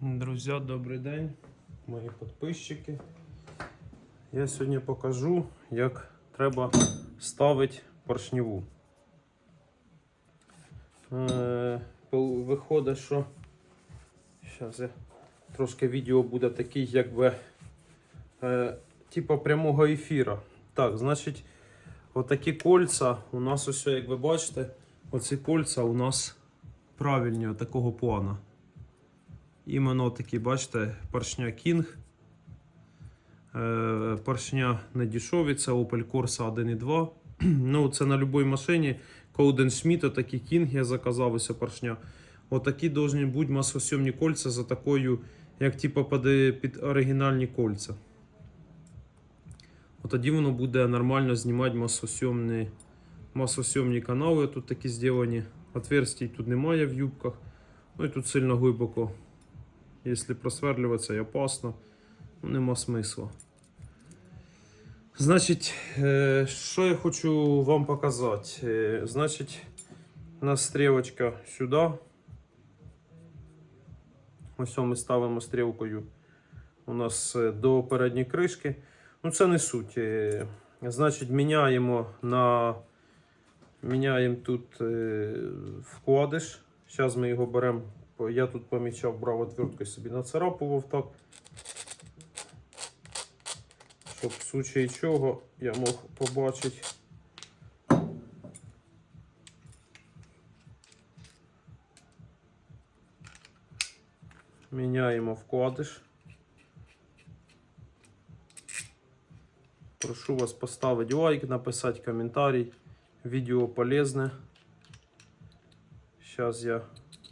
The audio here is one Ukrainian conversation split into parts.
Друзі, добрий день, мої підписчики. Я сьогодні покажу, як треба ставити поршневу. Е, виходить, що зараз я трошки відео буде такий, якби типу прямого ефіра. Так, значить, отакі кольця у нас ось, як ви бачите, оці кольця у нас правильні, такого плана. Іменно такі, бачите, поршня King. Е, поршня не дешеві, це Opel Corsa 1.2. ну, це на будь-якій машині. Коуден Schmidt, такі King я заказав ось поршня. Отакі повинні бути масосйомні кольця за такою, як типу під, оригінальні кольця. Тоді воно буде нормально знімати масосйомні, масосйомні канали. Тут такі зроблені. Отверстій тут немає в юбках. Ну і тут сильно глибоко Якщо просверлюватися і опасно, ну, нема смисла. Значить, е, що я хочу вам показати? Е, Значить, у нас стрілочка сюди. Ось ми ставимо стрілкою у нас е, до передньої кришки. Ну, це не суть. Значить, міняємо на міняємо тут вкладиш. Зараз ми його беремо Я тут помічав, брав отверткою собі нацарапував так. Щоб в случаї чого я мог побачити. Міняємо вкладиш. Прошу вас поставити лайк, написати коментарій. Відео полезне. Сейчас я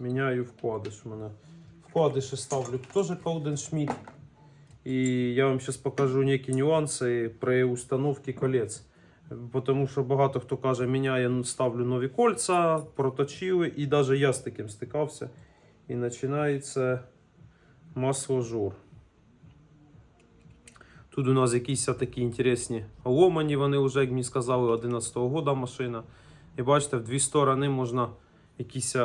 Міняю вкладиш у мене. Вкладиші ставлю теж Колден Schmidt. І я вам зараз покажу які нюанси при установці колець. Тому що багато хто каже, міняє, ставлю нові кольця, проточили, і навіть я з таким стикався. І починається масложор. Тут у нас якісь такі інтересні ломані, вони вже, як мені сказали, 11-го года машина. І бачите, в дві сторони можна якісь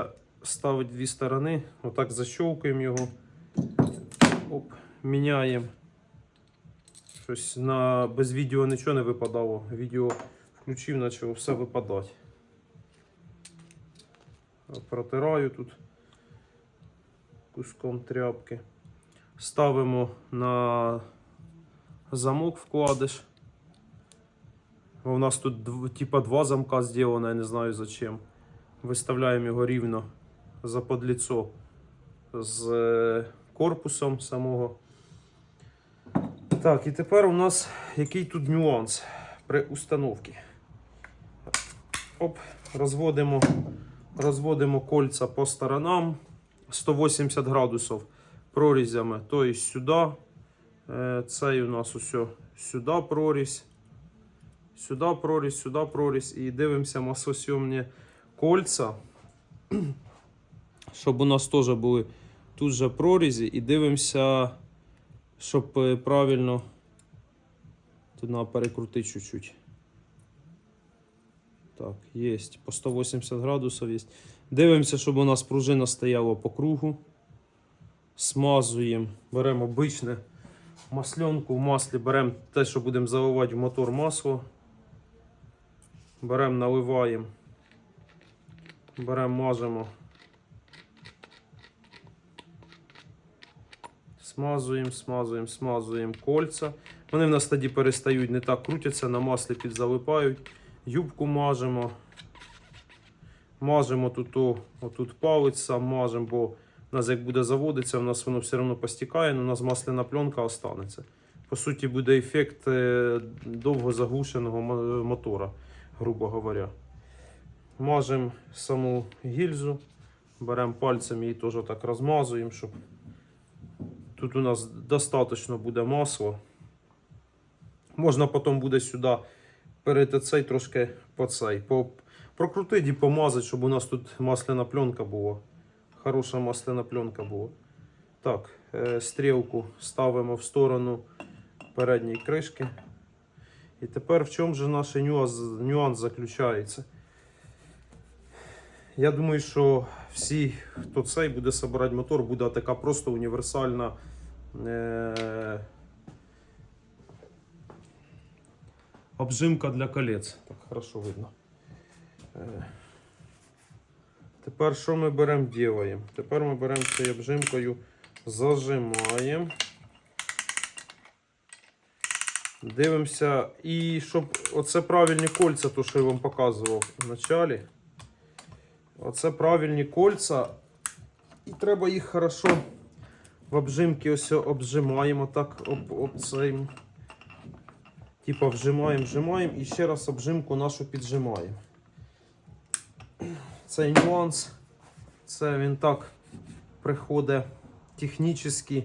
ставить дві сторони. Отак защелкуємо його. Оп, міняємо. Щось на без відео нічого не випадало. Відео включив, почало все випадати. Протираю тут куском тряпки. Ставимо на замок вкладиш. У нас тут типа два замка зроблено, я не знаю зачем. Виставляємо його рівно за подліцо з е, корпусом самого. Так, і тепер у нас який тут нюанс при установці. Оп, розводимо, розводимо кольця по сторонам 180 градусів прорізями. Тобто сюди. Е, Цей у нас усе сюди прорізь. Сюди прорізь, сюди прорізь. І дивимося масосйомні кольця щоб у нас теж були тут же прорізі і дивимося, щоб е, правильно. Тут треба перекрутити чуть-чуть. Так, є. По 180 градусів є. Дивимося, щоб у нас пружина стояла по кругу. Смазуємо, беремо обичне масленку в маслі, беремо те, що будемо заливати в мотор масло. Беремо, наливаємо, беремо, мажемо. Смазуємо, смазуємо, смазуємо кольця. Вони в нас тоді перестають не так крутяться, на маслі підзалипають. Юбку мажемо. Мажемо тут, отут сам мажемо, бо у нас як буде заводитися, у нас воно все одно постікає, але у нас масляна пленка останеться. По суті, буде ефект е, довго заглушеного мотора, грубо говоря. Мажемо саму гільзу, беремо пальцем її теж так розмазуємо, щоб Тут у нас достатньо буде масла. Можна потім буде сюди перейти цей трошки по цей. Прокрутити і помазати, щоб у нас тут масляна пленка була. Хороша масляна пленка була. Так, е, стрілку ставимо в сторону передньої кришки. І тепер в чому же наш нюанс, нюанс заключається? Я думаю, що всі, хто цей буде собирати мотор, буде така просто універсальна. Е- обжимка для колець. Так, хорошо видно. Е- Тепер що ми беремо, ділаємо? Тепер ми беремо цією обжимкою, зажимаємо. Дивимося, і щоб оце правильні кольця, то що я вам показував в началі. Оце правильні кольця. І треба їх хорошо в обжимки ось обжимаємо так об, об цей. Типа вжимаємо, вжимаємо і ще раз обжимку нашу піджимаємо. Цей нюанс, це він так приходить технічно.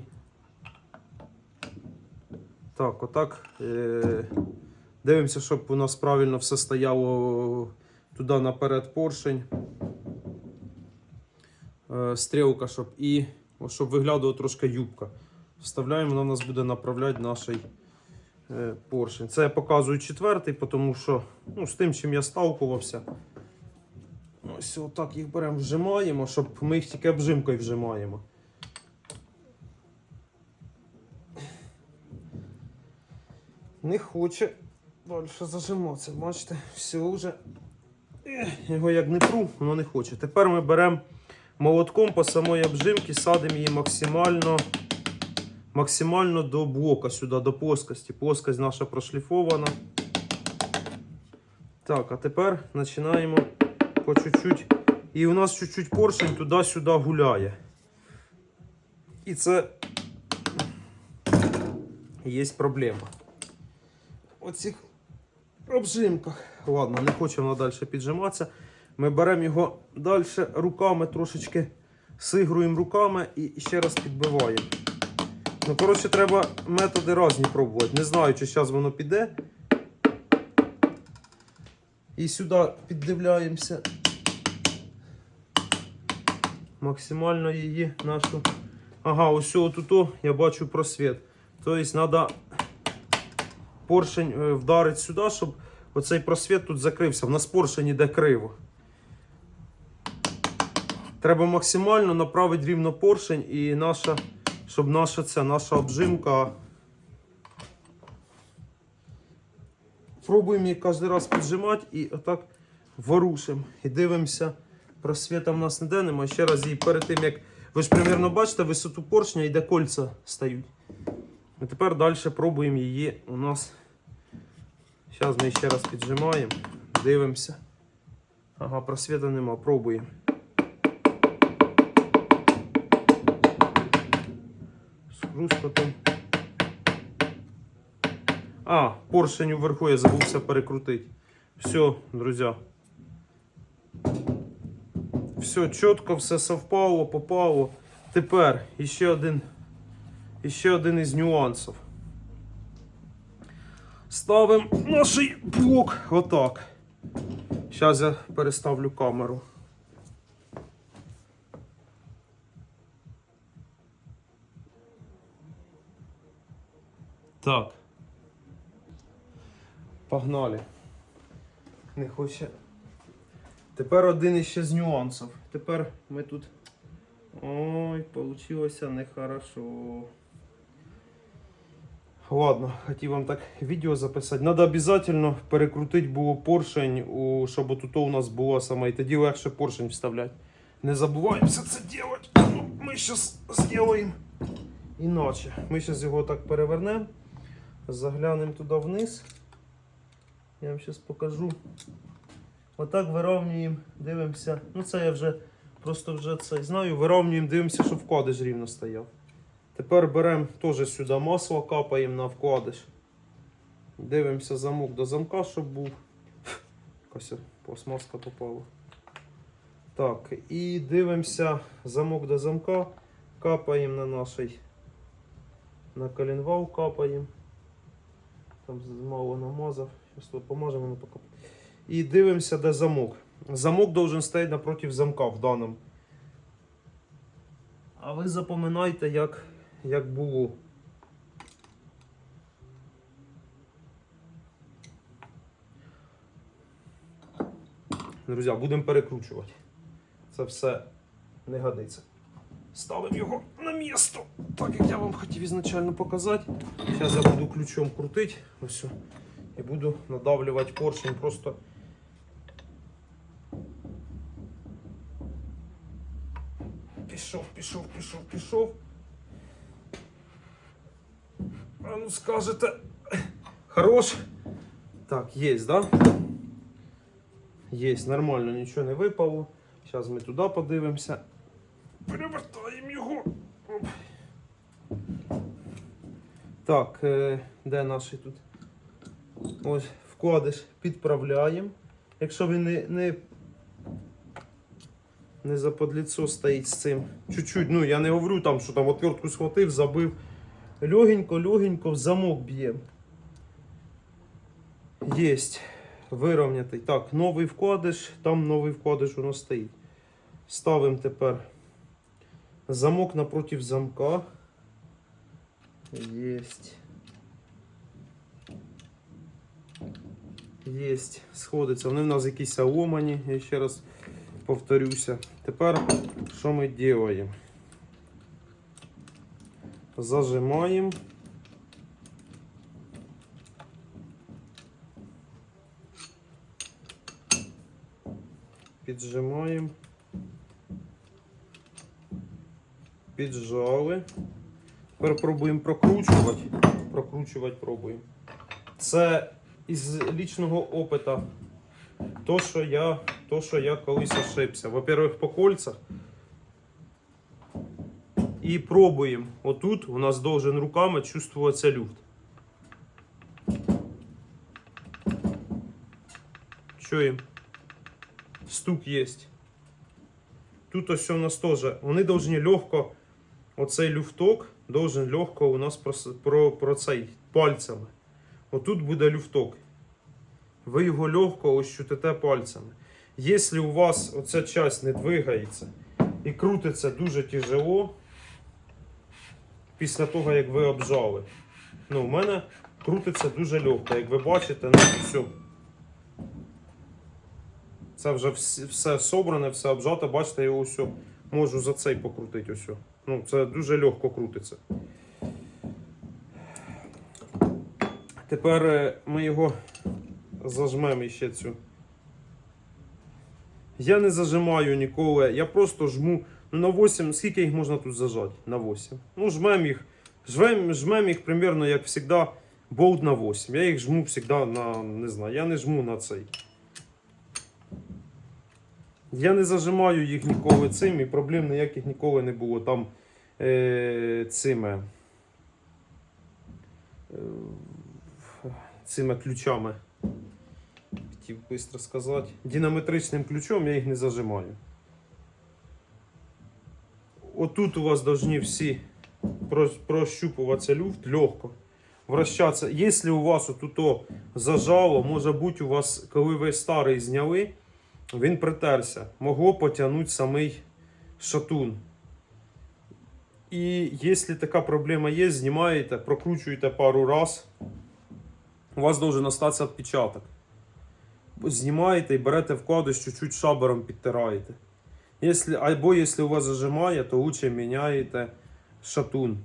Так, отак. Е- дивимося, щоб у нас правильно все стояло туди наперед поршень. Е- стрілка, щоб і щоб виглядала трошки юбка. Вставляємо, вона у нас буде направляти наш е, поршень. Це я показую четвертий, тому що ну, з тим, чим я сталкувався. Ось отак їх беремо, вжимаємо, щоб ми їх тільки обжимкою вжимаємо. Не хоче далі зажиматися. Бачите, все вже. Його як не пру, воно не хоче. Тепер ми беремо молотком по самої обжимки, садимо її максимально, максимально до блока сюди, до плоскості. Плоскость наша прошліфована. Так, а тепер починаємо по чуть-чуть. І у нас чуть-чуть поршень туди-сюди гуляє. І це є проблема. Оцих обжимках. Ладно, не хоче воно далі піджиматися. Ми беремо його далі руками трошечки сигруємо руками і ще раз підбиваємо. Ну, коротше, треба методи різні пробувати. Не знаю, чи зараз воно піде. І сюди піддивляємося. Максимально її нашу. Ага, ось тут я бачу просвіт. Тобто треба поршень е, вдарити сюди, щоб оцей просвіт тут закрився. В нас поршень іде криво. Треба максимально направити рівно поршень і наша, щоб наша ця наша обжимка. Пробуємо її кожен раз піджимати і отак ворушимо. І дивимося, просвіта в нас ніде немає. Ще раз її перед тим, як ви ж примірно бачите, висоту поршня і де кольця стають. І тепер далі пробуємо її у нас. Зараз ми ще раз піджимаємо, дивимося. Ага, просвіта нема, пробуємо. З хрускотом. А, поршень вверху я забувся перекрутити. Все, друзі. Все чітко, все совпало, попало. Тепер іще один, іще один із нюансів. Ставимо наш блок отак. Зараз я переставлю камеру. Так. Погнали. Не хоче. Тепер один іще з нюансів. Тепер ми тут. Ой, получилося нехорошо. Ладно, хотів вам так відео записати. Надо обов'язково перекрутити було поршень, у, щоб тут у нас було саме, і тоді легше поршень вставляти. Не забуваємо все це робити. Ну, Ми зараз зробимо іначе. Ми зараз його так перевернемо, заглянемо туди вниз. Я вам зараз покажу. Отак вирівнюємо, дивимося. Ну це я вже просто вже це знаю. Вирівнюємо, дивимося, щоб вкладиш рівно стояв. Тепер беремо теж сюди масло, капаємо на вкладиш. Дивимося замок до замка, щоб був. Якась пластмаска попала. Так, і дивимося замок до замка. Капаємо на наш на коленвал капаємо. Там мало намазав. Зараз поможемо воно поки. І дивимося, де замок. Замок должен стояти напротив замка в даному. А ви запам'ятайте, як, як було. Друзі, будемо перекручувати. це все не годиться. Ставимо його на місто, так як я вам хотів ізначально показати. Зараз я буду ключом крутити ось, і буду надавлювати поршень просто. Пішов, пішов, пішов, пішов. А ну скажете. Хорош. Так, є, да? Є, нормально, нічого не випало. Зараз ми туди подивимося. Перевертаємо його. Так, е, де наш тут? Ось, вкладиш, підправляємо. Якщо він не, не, не заподліцо стоїть з цим. Чуть-чуть, ну я не говорю там, що там отвертку схватив, забив. Легенько, легенько в замок б'ємо. Єсть. Вирівнятий. Так, новий вкладиш, там новий вкладиш воно стоїть. Ставимо тепер замок напротив замка. Єсть. Єсть. Сходиться. Вони в нас якісь ломані, я ще раз повторюся. Тепер що ми робимо? Зажимаємо. Піджимаємо. Піджали. Тепер пробуємо прокручувати. Прокручувати пробуємо. Це із лічного опиту. То, що я, то, що я колись ошибся. Во-первых, по кольцах. І пробуємо. Отут у нас должен руками чувствуватися люфт. Чуємо? Стук є. Тут ось у нас теж. Вони повинні легко, оцей люфток должен легко у нас про, про, про цей пальцями. Отут буде люфток. Ви його легко ощутите пальцями. Якщо у вас оця часть не двигається і крутиться дуже тяжело, після того, як ви обжали. Ну, у мене крутиться дуже легко. Як ви бачите, ну все. Це вже все собране, все обжато. Бачите, я все можу за цей покрутити. Ось. Ну, це дуже легко крутиться. Тепер е, ми його зажмемо ще цю. Я не зажимаю ніколи, я просто жму. Ну, на 8, скільки їх можна тут зажати? На 8. Ну, жмем їх. Жмем, жмем їх примерно, як завжди, болт на 8. Я їх жму завжди на, не знаю, я не жму на цей. Я не зажимаю їх ніколи цим, і проблем ніяких ніколи не було там е, цими, е, цими ключами. Хотів швидко сказати. Дinaметричним ключом я їх не зажимаю. Отут у вас повинні всі прощупуватися люфт легко. Вращатися. Якщо у вас отут зажало, може бути у вас, коли ви старий зняли, він притерся. Могло потягнути самий шатун. І якщо така проблема є, знімаєте, прокручуєте пару раз, у вас должен остатися відпечаток. Знімаєте і берете вкладиш, чуть-чуть шабером підтираєте. Если, або якщо у вас зажимає, то лучше міняєте шатун.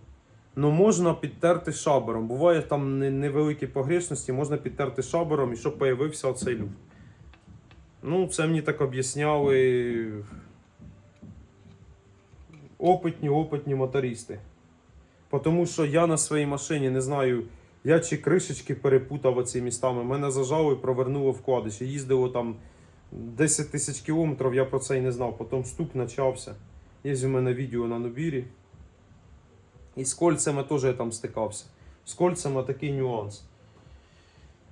Ну можна підтерти шабером. Буває там не- невеликі погрешності, можна підтерти шабером і щоб появився оцей люфт. Ну, це мені так об'ясняли опитні, опитні мотористи. Тому що я на своїй машині не знаю, я чи кришечки перепутав оці містами. Мене зажало і провернуло вкладиш. Їздило там 10 тисяч кілометрів, я про це і не знав. Потім стук почався. Є у мене відео на Нобірі. І з кольцями теж я там стикався. З кольцями такий нюанс.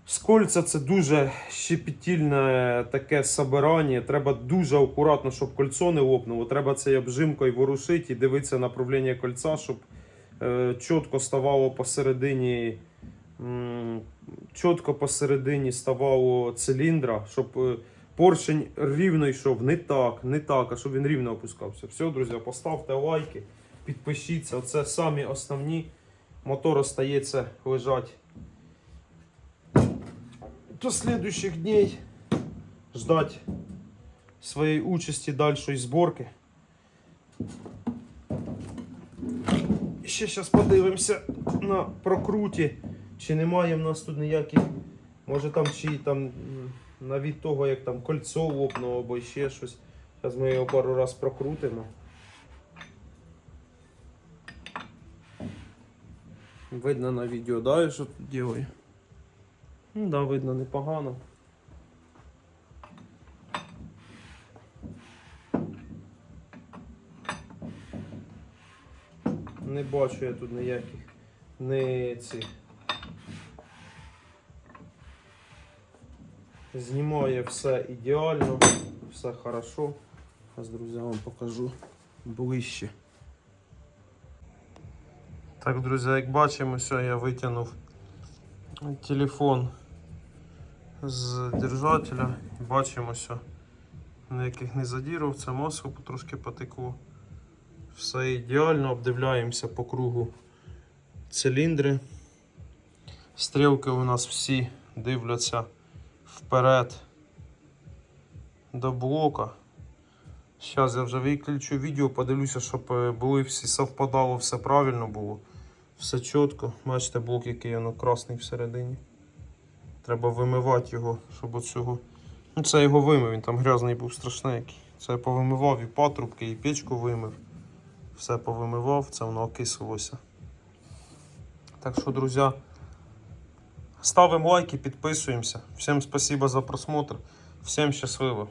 З кольця це дуже щепетільне таке собирання. Треба дуже акуратно, щоб кольцо не лопнуло. Треба цей обжимкою ворушити і дивитися направлення кольця, щоб е, чітко ставало посередині. Чітко посередині ставало циліндра, щоб е, поршень рівно йшов. Не так, не так, а щоб він рівно опускався. Все, друзі, поставте лайки, підпишіться. Це самі основні. Мотор остається лежать до следующих дней. Ждать своєї участі дальшої зборки. І ще зараз подивимося на прокруті, чи немає в нас тут ніяких, може там чи там м, на від того, як там кольцо лопнуло або ще щось. Зараз ми його пару раз прокрутимо. Видно на відео, да, я що тут ділаю? Ну да, видно непогано. Не бачу я тут ніяких не цих. Знімає все ідеально, все хорошо. Зараз, друзі, вам покажу ближче. Так, друзі, як бачимо, все, я витягнув телефон з держателя. Бачимо, все. Ніяких не задіров, це масло трошки потекло. Все ідеально, обдивляємося по кругу циліндри. Стрілки у нас всі дивляться вперед до блока. Зараз я вже виключу відео, подивлюся, щоб е, були всі совпадало, все правильно було. Все чітко. Бачите, блок, який воно красний всередині. Треба вимивати його, щоб оцього. Ну, це його вимив, він там грязний був страшний. Це я повимивав і патрубки, і печку вимив. Все повимивав, це воно окислилося. Так що, друзі, ставимо лайки, підписуємося. Всім спасибо за просмотр. Всім щасливо.